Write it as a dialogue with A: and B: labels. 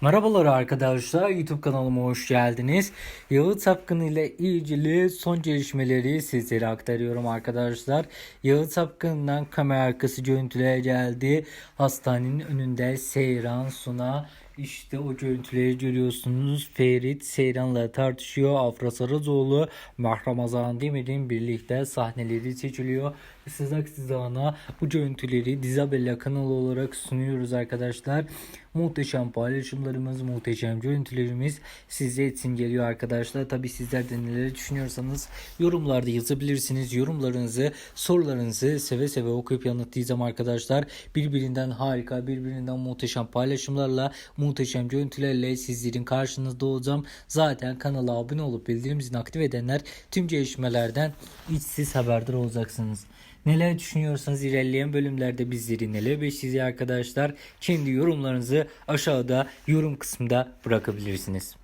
A: Merhabalar arkadaşlar YouTube kanalıma hoş geldiniz. Yağıt Sapkın ile ilgili son gelişmeleri sizlere aktarıyorum arkadaşlar. Yağıt Sapkın'dan kamera arkası görüntüler geldi. Hastanenin önünde Seyran Suna işte o görüntüleri görüyorsunuz. Ferit Seyran'la tartışıyor. Afra Saracoğlu, Mahram Azan Demir'in birlikte sahneleri seçiliyor. Sızak Sızağına bu görüntüleri Dizabella kanalı olarak sunuyoruz arkadaşlar. Muhteşem paylaşımlarımız, muhteşem görüntülerimiz size için geliyor arkadaşlar. Tabi sizler de neler düşünüyorsanız yorumlarda yazabilirsiniz. Yorumlarınızı, sorularınızı seve seve okuyup yanıtlayacağım arkadaşlar. Birbirinden harika, birbirinden muhteşem paylaşımlarla, muhteşem görüntülerle sizlerin karşınızda olacağım. Zaten kanala abone olup bildirim zilini aktif edenler tüm gelişmelerden içsiz haberdar olacaksınız. Neler düşünüyorsanız ilerleyen bölümlerde bizleri neler bekleyeceğiz arkadaşlar. Kendi yorumlarınızı aşağıda yorum kısmında bırakabilirsiniz.